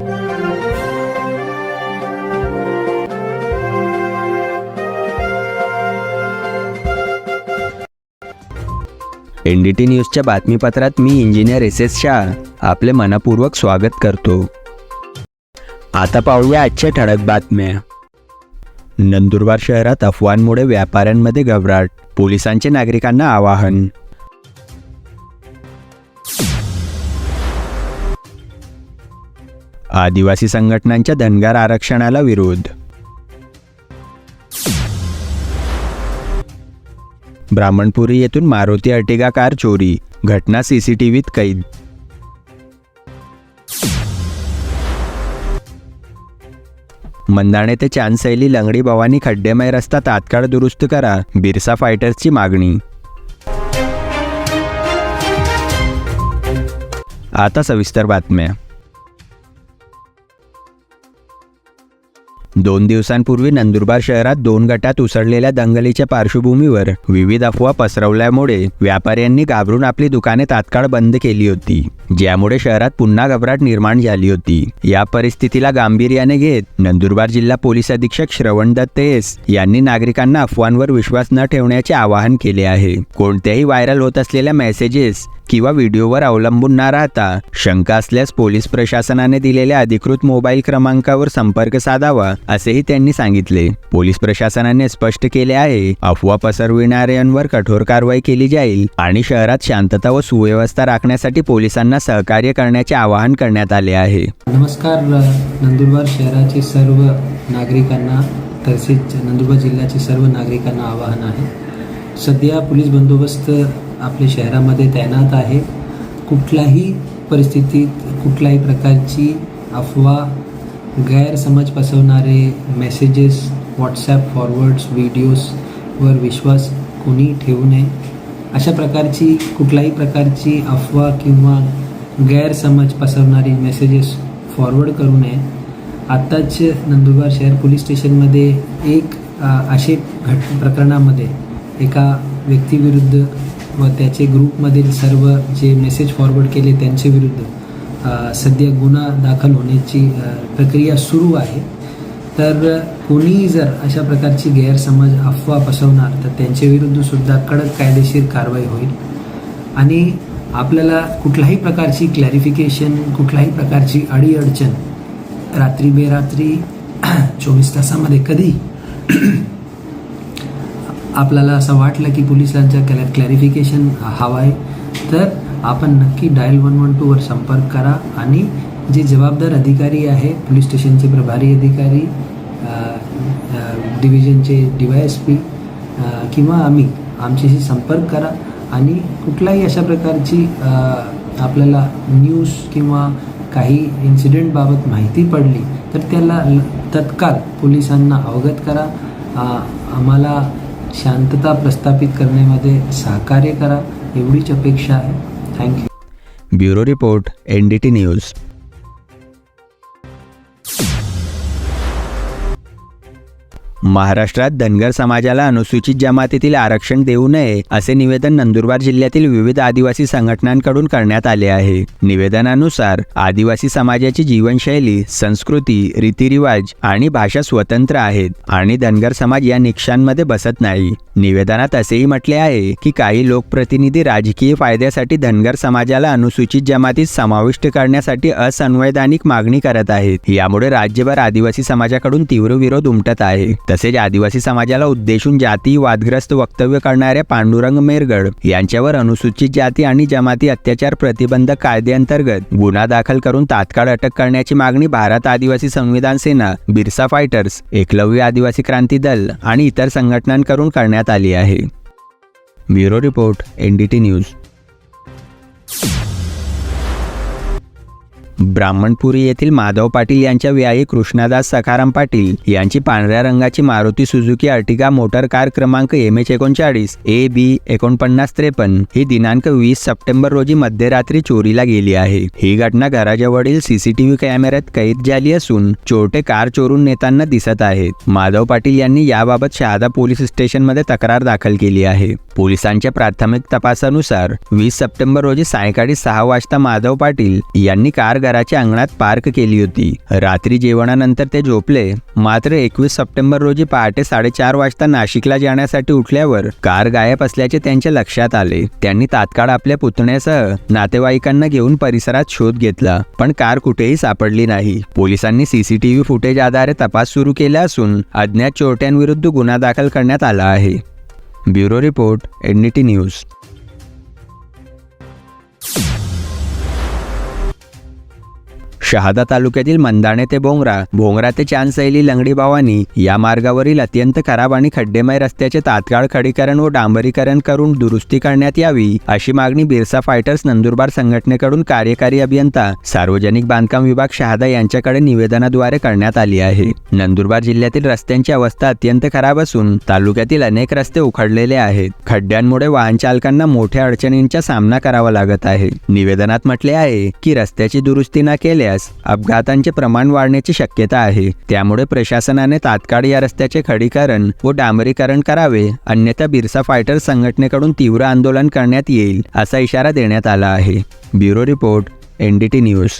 N D T न्यूजच्या बातमीपत्रात मी इंजिनियर एस एस शाह. आपले मनपूर्वक स्वागत करतो. आता पाहूया आजच्या ठळक बातम्या. नंदुरबार शहरात अफवांमुळे व्यापाऱ्यांमध्ये घबराट पोलिसांचे नागरिकांना आवाहन. आदिवासी संघटनांच्या धनगर आरक्षणाला विरोध. ब्राह्मणपुरी येथून मारुती अर्टिगा कार चोरी. घटना सीसीटीव्हीत कैद. मंदाणे ते चांदसैली लंगडी भवानी खड्डेमय रस्ता तात्काळ दुरुस्त करा बिरसा फायटर्सची मागणी. आता सविस्तर बातम्या. दोन दिवसांपूर्वी नंदुरबार शहरात दोन गटात उसळलेल्या दंगलीच्या पार्श्वभूमीवर विविध अफवा पसरवल्यामुळे व्यापाऱ्यांनी घाबरून आपली दुकाने तात्काळ बंद केली होती. ज्यामुळे शहरात पुन्हा घबराट निर्माण झाली होती. या परिस्थितीला गांभीर्याने घेत नंदुरबार जिल्हा पोलीस अधीक्षक श्रवण दत्त एस यांनी नागरिकांना अफवांवर विश्वास न ठेवण्याचे आवाहन केले आहे. कोणत्याही व्हायरल होत असलेल्या मेसेजेस किंवा व्हिडिओवर अवलंबून न राहता शंका असल्यास पोलीस प्रशासनाने दिलेल्या अधिकृत मोबाईल क्रमांकावर संपर्क साधावा असेही त्यांनी सांगितले. पोलीस प्रशासनाने स्पष्ट केले आहे अफवा पसरविणाऱ्यांवर कठोर कारवाई केली जाईल आणि शहरात शांतता व सुव्यवस्था राखण्यासाठी पोलिसांना सहकार्य करण्याचे आवाहन करण्यात आले आहे. नमस्कार नंदुरबार शहराचे सर्व नागरिकांना तसेच नंदुरबार जिल्ह्याचे सर्व नागरिकांना आवाहन आहे. सध्या पोलीस बंदोबस्त आपल्या शहरामध्ये तैनात आहे. कुठल्याही परिस्थितीत कुठल्याही प्रकारची अफवा गैरसमज पसवणारे मेसेजेस व्हॉट्सॲप फॉरवर्ड्स व्हिडिओजवर विश्वास कोणी ठेवू नये. अशा प्रकारची कुठल्याही प्रकारची अफवा किंवा गैरसमज पसरवणारी मेसेजेस फॉरवर्ड करू नये. आत्ताच नंदुरबार शहर पोलीस स्टेशनमध्ये एक असे घट प्रकरणामध्ये एका व्यक्तीविरुद्ध व त्याचे ग्रुपमधील सर्व जे मेसेज फॉरवर्ड केले त्यांचे विरुद्ध सध्या गुन्हा दाखल होण्याची प्रक्रिया सुरू आहे. तर कोणीही जर अशा प्रकारची गैरसमज अफवा पसरवणार तर त्यांच्या सुद्धा कडक कायदेशीर कारवाई होईल. आणि आपल्याला कुठल्याही प्रकारची क्लॅरिफिकेशन कुठल्याही प्रकारची अडीअडचण रात्री बेरात्री चोवीस तासामध्ये कधी आपल्याला असं वाटलं की पोलिसांचं क्लॅ क्लॅरिफिकेशन हवं आहे तर आपण नक्की डायल वन वन टूवर संपर्क करा आणि जे जबाबदार अधिकारी आहे पोलीस स्टेशनचे प्रभारी अधिकारी डिव्हिजनचे डी वाय एस पी किंवा आम्ही आमच्याशी संपर्क करा. आणि कुठल्याही अशा प्रकारची आपल्याला न्यूज किंवा काही इन्सिडेंटबाबत माहिती पडली तर त्याला ल- तत्काळ पोलिसांना अवगत करा. आम्हाला शांतता प्रस्थापित करण्यामध्ये सहकार्य करा. एवढीच अपेक्षा आहे. Thank you bureau report N D T news. महाराष्ट्रात धनगर समाजाला अनुसूचित जमातीतील आरक्षण देऊ नये असे निवेदन नंदुरबार जिल्ह्यातील विविध आदिवासी संघटनांकडून करण्यात आले आहे. निवेदनानुसार आदिवासी समाजाची जीवनशैली संस्कृती रीतिरिवाज आणि भाषा स्वतंत्र आहेत आणि धनगर समाज या निकषांमध्ये बसत नाही. निवेदनात असेही म्हटले आहे की काही लोकप्रतिनिधी राजकीय फायद्यासाठी धनगर समाजाला अनुसूचित जमातीत समाविष्ट करण्यासाठी असंवैधानिक मागणी करत आहेत. यामुळे राज्यभर आदिवासी समाजाकडून तीव्र विरोध उमटत आहे. तसेच आदिवासी समाजाला उद्देशून जाती वादग्रस्त वक्तव्य करणाऱ्या पांडुरंग मेरगड यांच्यावर अनुसूचित जाती आणि जमाती अत्याचार प्रतिबंधक कायद्याअंतर्गत गुन्हा दाखल करून तात्काळ अटक करण्याची मागणी भारत आदिवासी संविधान सेना बिरसा फायटर्स एकलव्य आदिवासी क्रांती दल आणि इतर संघटनांकडून करण्यात आली आहे. Bureau report N D T news. Brahmanpuri येथील माधव पाटील यांच्या व्यायी कृष्णादास सखाराम पाटील यांची पांढऱ्या रंगाची Maruti Suzuki Ertiga motor car क्रमांक एम एच एकोणचाळीस ए बी एकोणपन्नास त्रेपन्न. ही दिनांक वीस सप्टेंबर रोजी मध्यरात्री चोरीला गेली आहे. ही घटना घराजवळील सीसीटीव्ही कॅमेऱ्यात कैद झाली असून चोरटे कार चोरून नेताना दिसत आहेत. माधव पाटील यांनी याबाबत शहादा पोलीस स्टेशनमध्ये तक्रार दाखल केली आहे. पोलिसांच्या प्राथमिक तपासानुसार वीस सप्टेंबर रोजी सायंकाळी सहा वाजता माधव पाटील यांनी कार घराच्या अंगणात पार्क केली होती. रात्री जेवणानंतर ते झोपले. मात्र एकवीस सप्टेंबर रोजी पहाटे साडेचार वाजता नाशिकला जाण्यासाठी उठल्यावर कार गायब असल्याचे त्यांच्या लक्षात आले. त्यांनी तात्काळ आपल्या पुतण्यासह नातेवाईकांना घेऊन परिसरात शोध घेतला पण कार कुठेही सापडली नाही. पोलिसांनी सीसीटीव्ही फुटेज आधारे तपास सुरू केला असून अज्ञात चोरट्यांविरुद्ध गुन्हा दाखल करण्यात आला आहे. Bureau report NDT news. Shahada तालुक्यातील मंदाणे ते भोंगरा भोंगरा ते चांदसैली लंगडी भवानी या मार्गावरील अत्यंत खराब आणि खड्डेमय रस्त्याचे तात्काळ खडीकरण व डांबरीकरण करून दुरुस्ती करण्यात यावी अशी मागणी बिरसा फायटर्स नंदुरबार संघटनेकडून कार्यकारी अभियंता सार्वजनिक बांधकाम विभाग शहादा यांच्याकडे निवेदनाद्वारे करण्यात आली आहे. नंदुरबार जिल्ह्यातील रस्त्यांची अवस्था अत्यंत खराब असून तालुक्यातील अनेक रस्ते उखडलेले आहेत. खड्ड्यांमुळे वाहन चालकांना मोठ्या अडचणींचा सामना करावा लागत आहे. निवेदनात म्हटले आहे की रस्त्याची दुरुस्ती न केल्यास अपघातांचे प्रमाण वाढण्याची शक्यता आहे. त्यामुळे प्रशासनाने तात्काळ या रस्त्याचे खडीकरण व डांबरीकरण करावे. अन्यथा बिरसा फायटर संघटनेकडून तीव्र आंदोलन करण्यात येईल असा इशारा देण्यात आला आहे. Bureau report NDT news.